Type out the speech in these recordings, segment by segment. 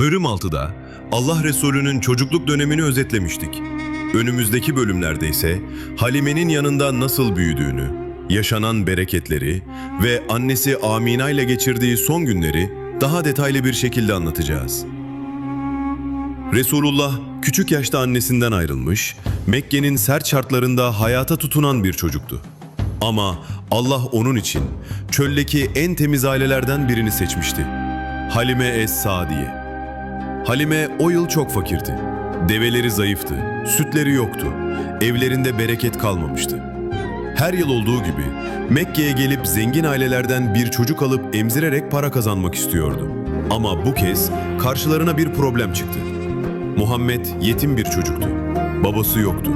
Bölüm 6'da Allah Resulü'nün çocukluk dönemini özetlemiştik. Önümüzdeki bölümlerde ise Halime'nin yanında nasıl büyüdüğünü, yaşanan bereketleri ve annesi Amina ile geçirdiği son günleri daha detaylı bir şekilde anlatacağız. Resulullah küçük yaşta annesinden ayrılmış, Mekke'nin sert şartlarında hayata tutunan bir çocuktu. Ama Allah onun için çöldeki en temiz ailelerden birini seçmişti. Halime Es-Sadiye. Halime o yıl çok fakirdi. Develeri zayıftı, sütleri yoktu, evlerinde bereket kalmamıştı. Her yıl olduğu gibi Mekke'ye gelip zengin ailelerden bir çocuk alıp emzirerek para kazanmak istiyordu. Ama bu kez karşılarına bir problem çıktı. Muhammed yetim bir çocuktu. Babası yoktu.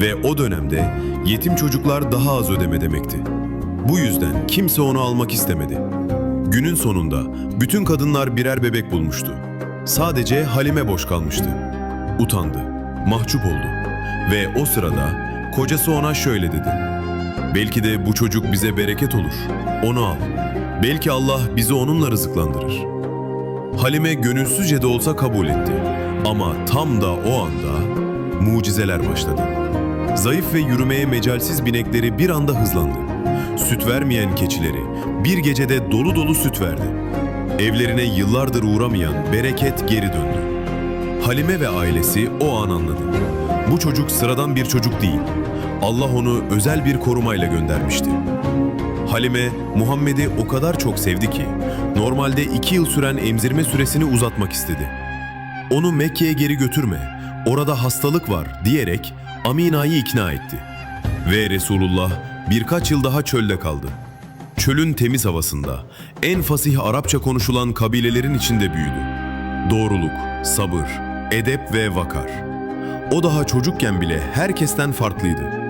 Ve o dönemde yetim çocuklar daha az ödeme demekti. Bu yüzden kimse onu almak istemedi. Günün sonunda bütün kadınlar birer bebek bulmuştu. Sadece Halime boş kalmıştı. Utandı, mahcup oldu. Ve o sırada kocası ona şöyle dedi. Belki de bu çocuk bize bereket olur. Onu al. Belki Allah bizi onunla rızıklandırır. Halime gönülsüzce de olsa kabul etti. Ama tam da o anda mucizeler başladı. Zayıf ve yürümeye mecalsiz binekleri bir anda hızlandı. Süt vermeyen keçileri bir gecede dolu dolu süt verdi. Evlerine yıllardır uğramayan bereket geri döndü. Halime ve ailesi o an anladı. Bu çocuk sıradan bir çocuk değil. Allah onu özel bir korumayla göndermişti. Halime, Muhammed'i o kadar çok sevdi ki, normalde iki yıl süren emzirme süresini uzatmak istedi. Onu Mekke'ye geri götürme, orada hastalık var diyerek Amina'yı ikna etti. Ve Resulullah birkaç yıl daha çölde kaldı. Çölün temiz havasında, en fasih Arapça konuşulan kabilelerin içinde büyüdü. Doğruluk, sabır, edep ve vakar. O daha çocukken bile herkesten farklıydı.